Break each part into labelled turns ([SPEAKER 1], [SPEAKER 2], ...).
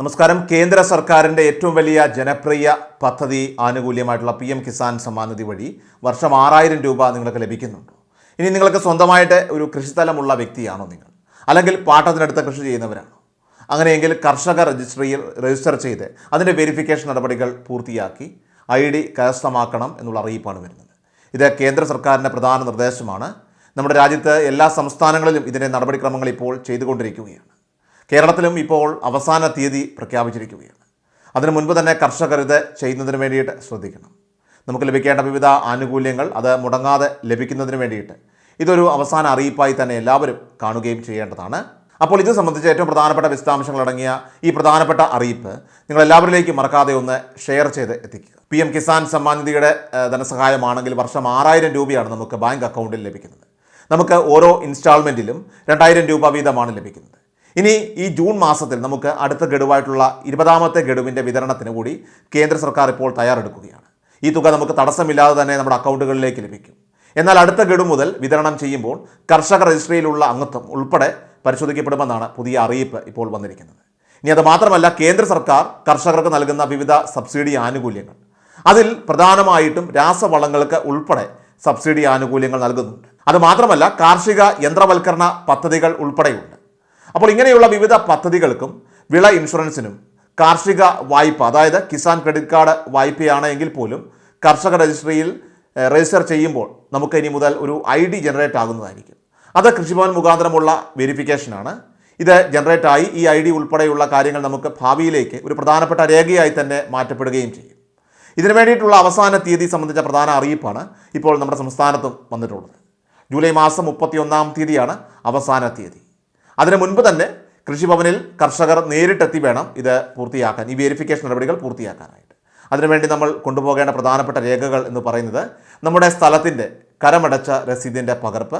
[SPEAKER 1] നമസ്കാരം. കേന്ദ്ര സർക്കാരിന്റെ ഏറ്റവും വലിയ ജനപ്രിയ പദ്ധതി ആനുകൂല്യമായിട്ടുള്ള പി എം കിസാൻ സമ്മാനിധി വഴി വർഷം ആറായിരം രൂപ നിങ്ങൾക്ക് ലഭിക്കുന്നുണ്ട്. ഇനി നിങ്ങൾക്ക് സ്വന്തമായിട്ട് ഒരു കൃഷിസ്ഥലമുള്ള വ്യക്തിയാണോ നിങ്ങൾ? അല്ലെങ്കിൽ പാട്ടത്തിനടുത്ത കൃഷി ചെയ്യുന്നവരാണോ? അങ്ങനെയെങ്കിൽ കർഷക രജിസ്ട്രിയിൽ രജിസ്റ്റർ ചെയ്ത് അതിന്റെ വെരിഫിക്കേഷൻ നടപടികൾ പൂർത്തിയാക്കി ഐ ഡി കരസ്ഥമാക്കണം എന്നുള്ള അറിയിപ്പാണ് വരുന്നത്. ഇത് കേന്ദ്ര സർക്കാരിന്റെ പ്രധാന നിർദ്ദേശമാണ്. നമ്മുടെ രാജ്യത്ത് എല്ലാ സംസ്ഥാനങ്ങളിലും ഇതിന്റെ നടപടിക്രമങ്ങൾ ഇപ്പോൾ ചെയ്തുകൊണ്ടിരിക്കുകയാണ്. കേരളത്തിലും ഇപ്പോൾ അവസാന തീയതി പ്രഖ്യാപിച്ചിരിക്കുകയാണ്. അതിനു മുൻപ് തന്നെ കർഷകർ ഇത് ചെയ്യുന്നതിന് വേണ്ടിയിട്ട് ശ്രദ്ധിക്കണം. നമുക്ക് ലഭിക്കേണ്ട വിവിധ ആനുകൂല്യങ്ങൾ അത് മുടങ്ങാതെ ലഭിക്കുന്നതിന് വേണ്ടിയിട്ട്. ഇതൊരു അവസാന അറിയിപ്പായി തന്നെ എല്ലാവരും കാണുകയും ചെയ്യേണ്ടതാണ്. അപ്പോൾ ഇത് സംബന്ധിച്ച് ഏറ്റവും പ്രധാനപ്പെട്ട വിശദാംശങ്ങൾ അടങ്ങിയ ഈ പ്രധാനപ്പെട്ട അറിയിപ്പ് നിങ്ങൾ എല്ലാവരിലേക്കും മറക്കാതെ ഒന്ന് ഷെയർ ചെയ്ത് എത്തിക്കുക. പി എം കിസാൻ സമ്മാൻ നിധിയുടെ ധനസഹായമാണെങ്കിൽ വർഷം ആറായിരം രൂപയാണ് നമുക്ക് ബാങ്ക് അക്കൗണ്ടിൽ ലഭിക്കുന്നത്. നമുക്ക് ഓരോ ഇൻസ്റ്റാൾമെന്റിലും രണ്ടായിരം രൂപ വീതമാണ് ലഭിക്കുന്നത്. ഇനി ഈ ജൂൺ മാസത്തിൽ നമുക്ക് അടുത്ത ഗഡുവായിട്ടുള്ള ഇരുപതാമത്തെ ഗഡുവിന്റെ വിതരണത്തിന് കൂടി കേന്ദ്ര സർക്കാർ ഇപ്പോൾ തയ്യാറെടുക്കുകയാണ്. ഈ തുക നമുക്ക് തടസ്സമില്ലാതെ തന്നെ നമ്മുടെ അക്കൗണ്ടുകളിലേക്ക് ലഭിക്കും. എന്നാൽ അടുത്ത ഗഡു മുതൽ വിതരണം ചെയ്യുമ്പോൾ കർഷക രജിസ്ട്രിയിലുള്ള അംഗത്വം ഉൾപ്പെടെ പരിശോധിക്കപ്പെടുമെന്നാണ് പുതിയ അറിയിപ്പ് ഇപ്പോൾ വന്നിരിക്കുന്നത്. ഇനി അത് മാത്രമല്ല കേന്ദ്ര സർക്കാർ കർഷകർക്ക് നൽകുന്ന വിവിധ സബ്സിഡി ആനുകൂല്യങ്ങൾ. അതിൽ പ്രധാനമായിട്ടും രാസവളങ്ങൾക്ക് ഉൾപ്പെടെ സബ്സിഡി ആനുകൂല്യങ്ങൾ നൽകുന്നുണ്ട്. അത് മാത്രമല്ല കാർഷിക യന്ത്രവൽക്കരണ പദ്ധതികൾ ഉൾപ്പെടെയുണ്ട്. അപ്പോൾ ഇങ്ങനെയുള്ള വിവിധ പദ്ധതികൾക്കും വിള ഇൻഷുറൻസിനും കാർഷിക വായ്പ അതായത് കിസാൻ ക്രെഡിറ്റ് കാർഡ് വായ്പയാണ് എങ്കിൽ പോലും കർഷക രജിസ്ട്രിയിൽ രജിസ്റ്റർ ചെയ്യുമ്പോൾ നമുക്ക് ഇനി മുതൽ ഒരു ഐ ഡി ജനറേറ്റ് ആകുന്നതായിരിക്കും. അത് കൃഷിഭവൻ മുഖാന്തരമുള്ള വെരിഫിക്കേഷനാണ് ഇത് ജനറേറ്റായി ഈ ഐ ഡി ഉൾപ്പെടെയുള്ള കാര്യങ്ങൾ നമുക്ക് ഭാവിയിലേക്ക് ഒരു പ്രധാനപ്പെട്ട രേഖയായി തന്നെ മാറ്റപ്പെടുകയും ചെയ്യും. ഇതിനു വേണ്ടിയിട്ടുള്ള അവസാന തീയതി സംബന്ധിച്ച പ്രധാന അറിയിപ്പാണ് ഇപ്പോൾ നമ്മുടെ സംസ്ഥാനത്തും വന്നിട്ടുള്ളത്. ജൂലൈ മാസം മുപ്പത്തിയൊന്നാം തീയതിയാണ് അവസാന തീയതി. അതിനു മുൻപ് തന്നെ കൃഷിഭവനിൽ കർഷകർ നേരിട്ടെത്തി വേണം ഇത് പൂർത്തിയാക്കാൻ ഈ വെരിഫിക്കേഷൻ നടപടികൾ പൂർത്തിയാക്കാനായിട്ട്. അതിനുവേണ്ടി നമ്മൾ കൊണ്ടുപോകേണ്ട പ്രധാനപ്പെട്ട രേഖകൾ എന്ന് പറയുന്നത് നമ്മുടെ സ്ഥലത്തിന്റെ കരമടച്ച രസീതിന്റെ പകർപ്പ്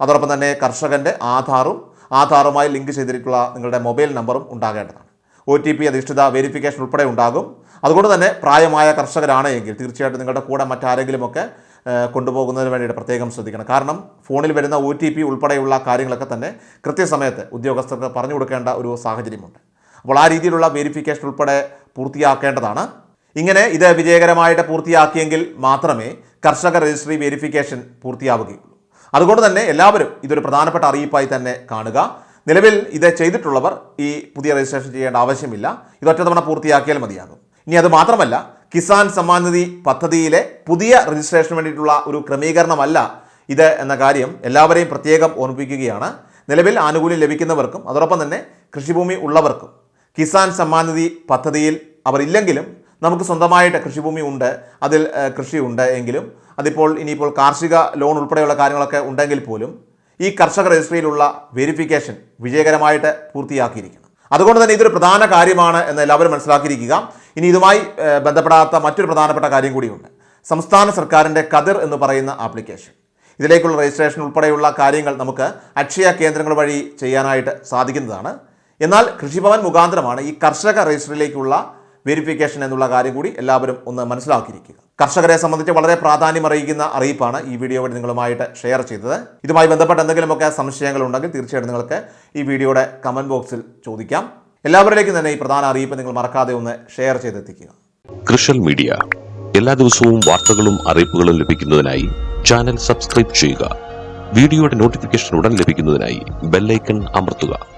[SPEAKER 1] അതോടൊപ്പം തന്നെ കർഷകന്റെ ആധാറും ആധാറുമായി ലിങ്ക് ചെയ്തിട്ടുള്ള നിങ്ങളുടെ മൊബൈൽ നമ്പറും ഉണ്ടാകേണ്ടതാണ്. ഒ ടി പി അധിഷ്ഠിത വെരിഫിക്കേഷൻ ഉൾപ്പെടെ ഉണ്ടാകും. അതുകൊണ്ട് തന്നെ പ്രായമായ കർഷകരാണ് എങ്കിൽ തീർച്ചയായിട്ടും നിങ്ങളുടെ കൂടെ മറ്റാരെങ്കിലുമൊക്കെ കൊണ്ടുപോകുന്നതിന് വേണ്ടിയിട്ട് പ്രത്യേകം ശ്രദ്ധിക്കണം. കാരണം ഫോണിൽ വരുന്ന ഒ ടി പി ഉൾപ്പെടെയുള്ള കാര്യങ്ങളൊക്കെ തന്നെ കൃത്യസമയത്ത് ഉദ്യോഗസ്ഥർക്ക് പറഞ്ഞു കൊടുക്കേണ്ട ഒരു സാഹചര്യമുണ്ട്. അപ്പോൾ ആ രീതിയിലുള്ള വെരിഫിക്കേഷൻ ഉൾപ്പെടെ പൂർത്തിയാക്കേണ്ടതാണ്. ഇങ്ങനെ ഇത് വിജയകരമായിട്ട് പൂർത്തിയാക്കിയെങ്കിൽ മാത്രമേ കർഷക രജിസ്ട്രി വെരിഫിക്കേഷൻ പൂർത്തിയാവുകയുള്ളൂ. അതുകൊണ്ട് തന്നെ എല്ലാവരും ഇതൊരു പ്രധാനപ്പെട്ട അറിയിപ്പായി തന്നെ കാണുക. നിലവിൽ ഇത് ചെയ്തിട്ടുള്ളവർ ഈ പുതിയ രജിസ്ട്രേഷൻ ചെയ്യേണ്ട ആവശ്യമില്ല. ഇത് ഒറ്റ തവണ പൂർത്തിയാക്കിയാൽ മതിയാകും. ഇനി അത് മാത്രമല്ല കിസാൻ സമ്മാൻ നിധി പദ്ധതിയിലെ പുതിയ രജിസ്ട്രേഷന് വേണ്ടിയിട്ടുള്ള ഒരു ക്രമീകരണമല്ല ഇത് എന്ന കാര്യം എല്ലാവരെയും പ്രത്യേകം ഓർമ്മിപ്പിക്കുകയാണ്. നിലവിൽ ആനുകൂല്യം ലഭിക്കുന്നവർക്കും അതോടൊപ്പം തന്നെ കൃഷിഭൂമി ഉള്ളവർക്കും കിസാൻ സമ്മാൻ നിധി പദ്ധതിയിൽ അവർ ഇല്ലെങ്കിലും നമുക്ക് സ്വന്തമായിട്ട് കൃഷിഭൂമി ഉണ്ട് അതിൽ കൃഷിയുണ്ട് എങ്കിലും അതിപ്പോൾ ഇനിയിപ്പോൾ കാർഷിക ലോൺ ഉൾപ്പെടെയുള്ള കാര്യങ്ങളൊക്കെ ഉണ്ടെങ്കിൽ പോലും ഈ കർഷക രജിസ്ട്രിയിലുള്ള വെരിഫിക്കേഷൻ വിജയകരമായിട്ട് പൂർത്തിയാക്കിയിരിക്കുന്നു. അതുകൊണ്ട് തന്നെ ഇതൊരു പ്രധാന കാര്യമാണ് എന്ന് എല്ലാവരും മനസ്സിലാക്കിയിരിക്കുക. ഇനി ഇതുമായി ബന്ധപ്പെടാത്ത മറ്റൊരു പ്രധാനപ്പെട്ട കാര്യം കൂടിയുണ്ട്. സംസ്ഥാന സർക്കാരിന്റെ കതിർ എന്ന് പറയുന്ന ആപ്ലിക്കേഷൻ. ഇതിലേക്കുള്ള രജിസ്ട്രേഷൻ ഉൾപ്പെടെയുള്ള കാര്യങ്ങൾ നമുക്ക് അക്ഷയ കേന്ദ്രങ്ങൾ വഴി ചെയ്യാനായിട്ട് സാധിക്കുന്നതാണ്. എന്നാൽ കൃഷിഭവൻ മുഖാന്തരമാണ് ഈ കർഷക രജിസ്റ്ററിലേക്കുള്ള വെരിഫിക്കേഷൻ എന്നുള്ള കാര്യം കൂടി എല്ലാവരും ഒന്ന് മനസ്സിലാക്കിയിരിക്കുക. കർഷകരെ സംബന്ധിച്ച് വളരെ പ്രാധാന്യം അറിയിക്കുന്ന അറിയിപ്പാണ് ഈ വീഡിയോ വഴി നിങ്ങളുമായിട്ട് ഷെയർ ചെയ്തത്. ഇതുമായി ബന്ധപ്പെട്ട് എന്തെങ്കിലുമൊക്കെ സംശയങ്ങളുണ്ടെങ്കിൽ തീർച്ചയായിട്ടും നിങ്ങൾക്ക് ഈ വീഡിയോയുടെ കമന്റ് ബോക്സിൽ ചോദിക്കാം. എല്ലാവരിലേക്കും തന്നെ ഈ പ്രധാന അറിയിപ്പ് നിങ്ങൾ മറക്കാതെ ഒന്ന് ഷെയർ ചെയ്തെത്തിക്കുക.
[SPEAKER 2] കൃഷൽ മീഡിയ. എല്ലാ ദിവസവും വാർത്തകളും അറിയിപ്പുകളും ലഭിക്കുന്നതിനായി ചാനൽ സബ്സ്ക്രൈബ് ചെയ്യുക. വീഡിയോയുടെ നോട്ടിഫിക്കേഷൻ ഉടൻ ലഭിക്കുന്നതിനായി ബെല്ലൈക്കൺ അമർത്തുക.